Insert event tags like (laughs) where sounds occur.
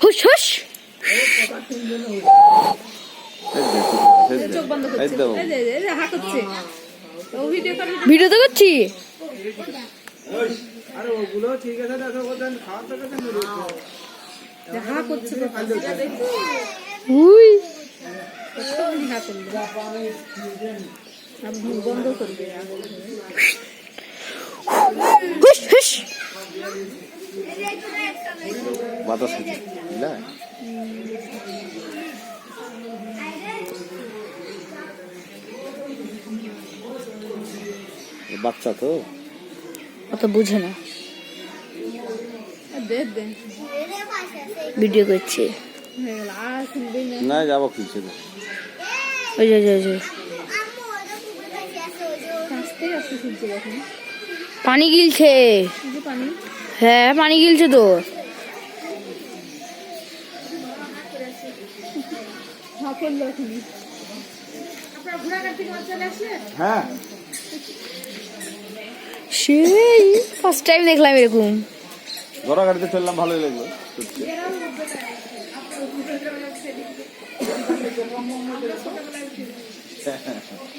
হুস হুস চোখ বন্ধ করছে এই যে, এই যে, হা করছে ভিডিও তো করছি। আরে ওগুলো বাতাস বাচ্চা তো। অত বুঝে না। ভিডিও করছি। না যাব তো ওই যে ওই যে, পানি গিলছে। হ্যাঁ পানি গিলছে তো। হ্যাঁ। সেই ফার্স্ট টাইম দেখলাম এরকম। ঘোড়া গাড়িতে চললাম ভালোই লাগল। সত্যি (laughs)